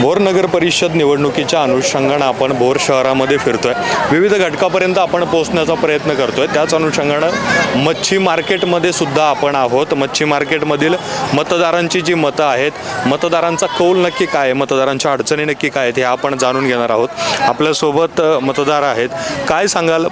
भोर नगर परिषद निवडणुकीच्या अनुषंगानं आपण भोर शहरामध्ये फिरतोय. विविध घटकापर्यंत आपण पोहोचण्याचा प्रयत्न करतोय. त्याच अनुषंगानं मच्छी मार्केटमध्ये सुद्धा आपण आहोत. मच्छी मार्केटमधील मतदारांची जी मतं आहेत मतदारांचा कौल नक्की काय आहे मतदारांच्या अडचणी नक्की काय आहेत हे आपण जाणून घेणार आहोत. आपल्यासोबत मतदार आहेत. काय सांगाल?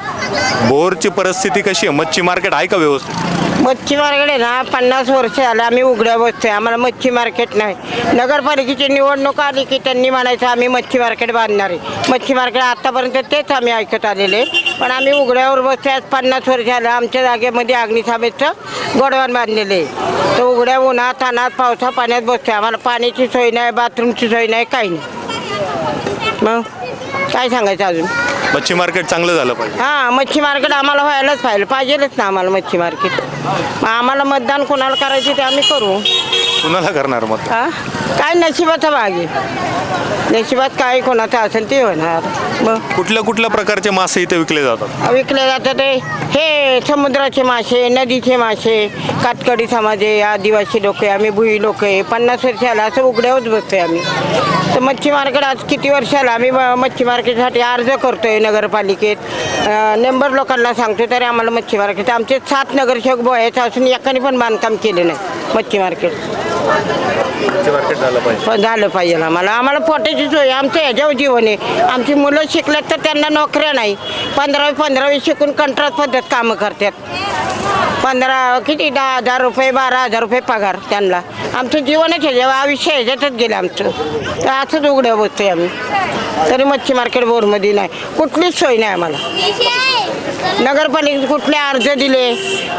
भोरची परिस्थिती कशी आहे? मच्छी मार्केट आहे का व्यवस्थित? मच्छी मार्केट आहे ना पन्नास वर्ष झालं आम्ही उघड्या बसतोय. आम्हाला मच्छी मार्केट नाही. नगरपालिकेची निवडणूक आली की त्यांनी म्हणायचं आम्ही मच्छी मार्केट बांधणार आहे. मच्छी मार्केट आतापर्यंत तेच आम्ही ऐकत आलेले पण आम्ही उघड्यावर बसतोय. आज पन्नास वर्ष झालं आमच्या जागेमध्ये अग्निसाबेचं गोडवान बांधलेलं आहे. तर उघड्या उन्हात अनात पावसा पाण्यात बसतोय. आम्हाला पाण्याची सोय नाही बाथरूमची सोय नाही काही नाही. मग? काय सांगायचं अजून? मच्छी मार्केट चांगलं झालं पाहिजे. हां मच्छी मार्केट आम्हाला व्हायलाच पाहिजे. पाहिजेलच ना आम्हाला मच्छी मार्केट. मग आम्हाला मतदान कोणाला करायचे ते आम्ही करू. कुणाला करणार मग हा? काय नशिबाचा भाग आहे. नशिबात काय कोणाचं असेल ते होणार. मग कुठल्या कुठल्या प्रकारचे मासे इथे विकले जातात? विकले जातात ते. हे समुद्राचे मासे नदीचे मासे कातकडी समाज आहे आदिवासी लोक आहे आम्ही भुई लोक आहे. पन्नास वर्षाला असं उघड्यावरच बसतोय आम्ही. तर मच्छी मार्केट आज किती वर्षाला आम्ही म- मच्छी मार्केटसाठी अर्ज करतोय नगरपालिकेत. अं, नंबर लोकांना सांगतो तरी आम्हाला मच्छी मार्केट आमचे सात नगरसेवक बोयाचं असून एकाने पण बांधकाम केलं नाही मच्छी मार्केट. मार्केट झालं पाहिजे. पण झालं पाहिजे आम्हाला आम्हाला पोटाची सोय. आमचं ह्याच्यावर जीवन आहे. आमची मुलं शिकल्यात तर त्यांना नोकऱ्या नाही. पंधरावी पंधरावी शिकून कंत्राट पद्धत कामं करतात. पंधरा किती? दहा हजार रुपये बारा हजार रुपये पगार त्यांना. आमचं जीवनच ह्याच्यावर आयुष्य ह्याच्यातच गेलं आमचं. तर असंच उघड्या बसतोय आम्ही. तरी मच्छी मार्केट बोरमध्ये नाही. कुठलीच सोय नाही आम्हाला. नगरपालिकेत कुठले अर्ज दिले?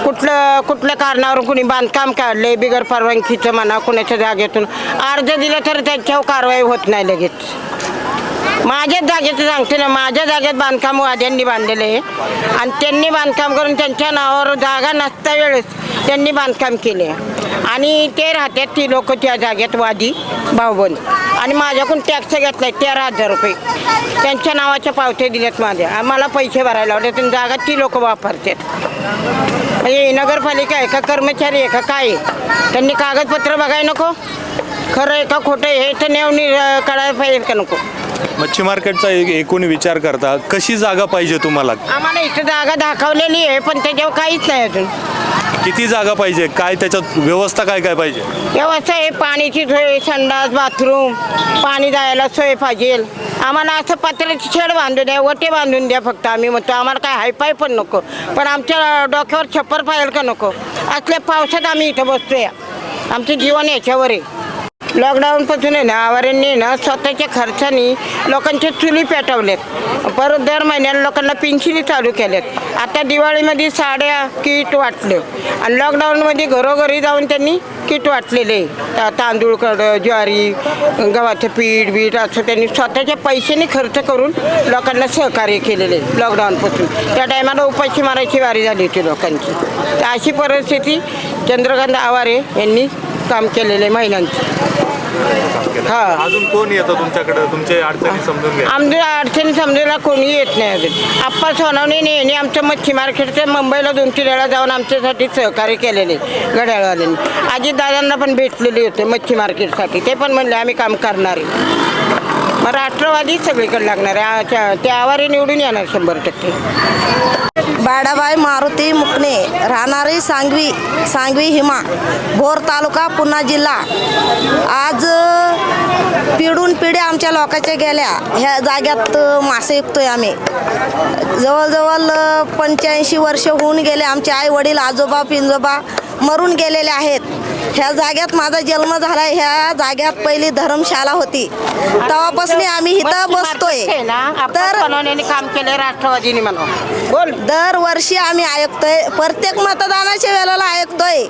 कुठलं कुठल्या कारणावर कुणी बांधकाम काढले बिगर परवानगीचं म्हणा कुणाच्या जागेतून अर्ज दिले तर त्यांच्यावर कारवाई होत नाही लगेच. माझ्याच जागेचं सांगते ना माझ्या जागेत बांधकाम वाद्यांनी बांधलेलं आहे. आणि त्यांनी बांधकाम करून त्यांच्या नावावर जागा नसता वेळेस त्यांनी बांधकाम केले. आणि ते राहतात ती लोक त्या जागेत वादी भाऊबंद. आणि माझ्याकडून टॅक्स घेतलाय तेरा हजार रुपये. त्यांच्या नावाच्या पावत्या दिल्यात माझ्या आम्हाला पैसे भरायला लावले आणि जागा ती लोक वापरतात. म्हणजे नगरपालिका आहे का कर्मचारी आहे का काय आहे? त्यांनी कागदपत्र बघाय नको? खरं आहे का खोटं आहे? हे तर नेवणी अं, कळायला पाहिजे का नको? मच्छी मार्केटचा एक एकूण विचार करता कशी जागा पाहिजे तुम्हाला? आम्हाला इथं जागा दाखवलेली आहे पण त्याच्यावर काहीच नाही अजून. किती जागा पाहिजे? काय त्याच्यात व्यवस्था काय काय पाहिजे? व्यवस्था आहे पाण्याची सोय संडास बाथरूम पाणी जायला सोय पाहिजे. आम्हाला असं पत्र्याची शेड बांधून द्या वटे बांधून द्या फक्त आम्ही म्हणतो आम्हाला काय हायपाय पण नको. पण आमच्या डोक्यावर छप्पर पाहिजे का नको? असल्या पावसात आम्ही इथं बसतोय. आमचं जीवन याच्यावर आहे. लॉकडाऊनपासून आहे ना आवाऱ्यांनी ना स्वतःच्या खर्चाने लोकांचे चुली पेटवलेत. परत दर महिन्याला लोकांना पेन्शिली चालू केल्यात. आता दिवाळीमध्ये साड्या किट वाटलं. आणि लॉकडाऊनमध्ये घरोघरी जाऊन त्यांनी किट वाटलेले. ता तांदूळ कड ज्वारी गव्हाचं पीठ बीठ असं त्यांनी स्वतःच्या पैशाने खर्च करून लोकांना सहकार्य केलेले लॉकडाऊनपासून त्या टायमाला उपाशी मारायची वारी झाली होती लोकांची. तर अशी परिस्थिती चंद्रकांत आवारे यांनी काम केलेलं महिलांचं. हा. अजून कोण येतं तुमच्याकडे? तुमचे अडचणी समजून घ्या. आमच्या अडचणी समजायला कोणी येत नाही अजून. आप्पा सोनवणे यांनी आमच्या मच्छी मार्केटच्या मुंबईला दोन तीन वेळा जाऊन आमच्यासाठी सहकार्य केलेले घड्याळवाल्यांनी. अजित दादांना पण भेटलेले होते मच्छी मार्केटसाठी ते पण म्हणले आम्ही काम करणार आहे. मग राष्ट्रवादी सगळीकडे लागणार आहे. त्या- आवारे निवडून येणार शंभर टक्के. बाडाबाई मारुती मुकणे राहणारी सांगवी सांगवी हिमा भोर तालुका पुन्हा जिल्हा. आज पिढून पिढ्या आमच्या लोकांच्या गेल्या. ह्या जाग्यात मासे विकतोय आम्ही. जवळजवळ पंच्याऐंशी वर्ष होऊन गेले आमचे आई वडील आजोबा पिंजोबा मरून गेलेले आहेत. ह्या जाग्यात माझा जन्म झाला ह्या जाग्यात पहिली धर्मशाला होती. तेव्हापासून आम्ही इथं बसतोय. तर काम केले राष्ट्रवादीने बोल. दरवर्षी आम्ही ऐकतोय. प्रत्येक मतदानाच्या वेळेला ऐकतोय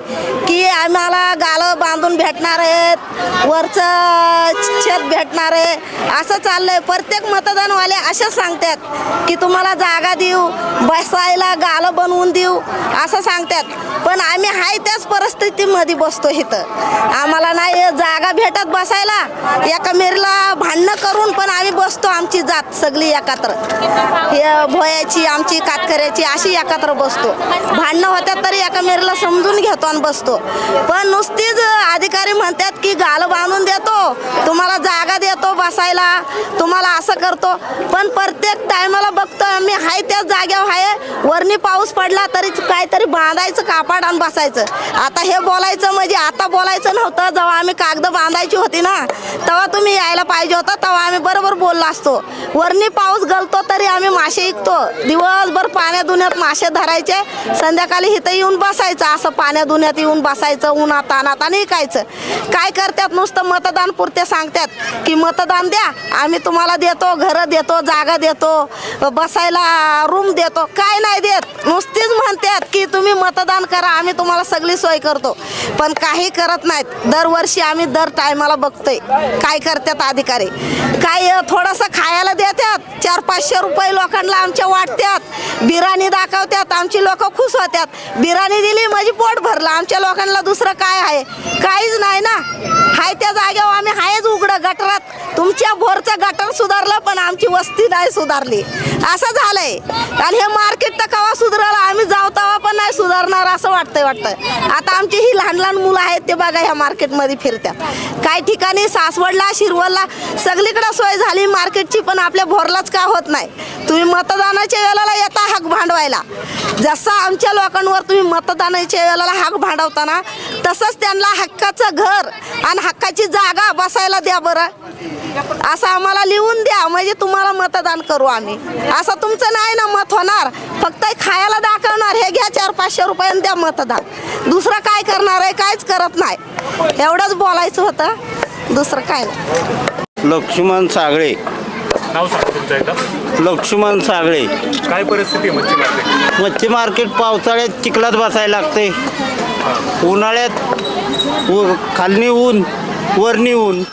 की आम्हाला गालं बांधून भेटणार आहेत. वरचं छत भेटणार आहे. असं चाललंय. प्रत्येक मतदानवाले असंच सांगतात की तुम्हाला जागा देऊ बसायला गालं बनवून देऊ असं सांगतात. पण आम्ही हाय त्याच परिस्थितीमध्ये बसतो इथं. आम्हाला नाही जागा भेटत बसायला. एका मेरीला भांडणं करून पण आम्ही बसतो आमची जात सगळी एकत्र. हे भोयाची आमची कातकऱ्याची अशी एकत्र बसतो. भांडणं होत्यात तरी एका मेरीला समजून घेतो आणि बसतो. पण नुसतीच अधिकारी म्हणतात की गाल बांधून देतो. तुम्हाला तुम्हाला असं करतो. पण प्रत्येक टायमाला बघतो आम्ही हाय त्याच जाग्यावर आहे वरणी पाऊस पडला तरी काहीतरी बांधायचं कापड आणि बसायचं. आता हे बोलायचं म्हणजे आता बोलायचं नव्हतं. जेव्हा आम्ही कागद बांधायची होती ना तेव्हा तुम्ही यायला पाहिजे होता तेव्हा आम्ही बरोबर बोललो असतो. वरणी पाऊस गलतो तरी आम्ही मासे विकतो दिवसभर पाण्या दुन्यात मासे धरायचे. संध्याकाळी इथं येऊन बसायचं असं पाण्या दुन्यात येऊन बसायचं उन्हात तानात आणि इकायचं. काय करतात? नुसतं मतदान पुरते सांगतात की मतदान द्या. आम्ही तुम्हाला देतो घरं देतो जागा देतो बसायला रूम देतो. काय नाही देत. नुसतीच म्हणतात की तुम्ही मतदान करा आम्ही तुम्हाला सगळी सोय करतो. पण काही करत नाहीत. दरवर्षी आम्ही दर टायमाला बघतोय. काय करतात अधिकारी. काय थोडंसं खायला देतात. चार पाचशे रुपये लोकांना आमच्या वाटतात. बिराणी दाखवतात. आमची लोक खुश होतात. बिराणी दिली म्हणजे पोट भरलं. आमच्या लोकांना दुसरं काय आहे? काहीच नाही ना. हाय त्या जागेवर आम्ही हायच गटरात. तुमच्या भोरचं गटर सुधारलं पण आमची वस्ती नाही सुधारली. असं झालंय. आणि हे मार्केट तर कवा सुधारलं? आम्ही जाऊ तेव्हा पण नाही सुधारणार असं वाटतंय वाटतंय. आता आमची ही लहान लहान मुलं आहेत ते बघा ह्या मार्केटमध्ये फिरतात काही ठिकाणी सासवडला शिरवलला सगळीकडे सोय झाली मार्केटची पण आपल्या भोरलाच का होत नाही? तुम्ही मतदानाच्या वेळेला येता हक भांडवायला. जसं आमच्या लोकांवर तुम्ही मतदानाच्या वेळेला हक भांडवताना तसंच त्यांना हक्काचं घर आणि हक्काची जागा बसायला द्या बरं. असं आम्हाला लिहून द्या म्हणजे तुम्हाला मतदान करू आम्ही. असं तुमचं नाही ना मत होणार. फक्त खायला दाखवणार हे घ्या चार पाचशे रुपयानं द्या मतदान. दुसरं काय करणार आहे काहीच करत नाही. एवढंच बोलायचं होतं. दुसरं काय नाही. लक्ष्मण सागळे. नाव सांगा तुमचं एकदा. लक्ष्मण सागळे. काय परिस्थिती मच्छी मार्केट मच्छी मार्केट पावसाळ्यात चिखलात बसायला लागते. उन्हाळ्यात उ खालनी ऊन वरनी ऊन.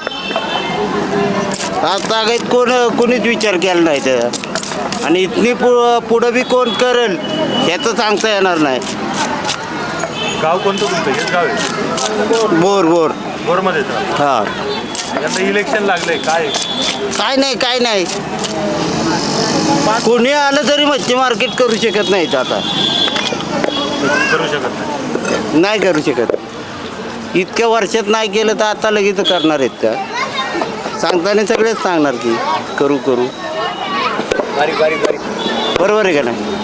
तागायत कोण कोणीच विचार केला नाही त्याचा. आणि इथनी पु पुढं बी कोण करेल ह्याचं सांगता येणार नाही. गाव कोणतं तुमचं? हेच गाव आहे. Bore bore. बोरमध्येच हां. यंदा इलेक्शन लागलंय काय? काय नाही काय नाही. कोणी आलं तरी मच्छी मार्केट करू शकत नाहीत आता. करू शकत नाही. नाही करू शकत. इतक्या वर्षात नाही केलं तर आता लगेच करणार आहेत का? सांगताना सगळेच सांगणार की करू करू. बरोबर आहे का नाही?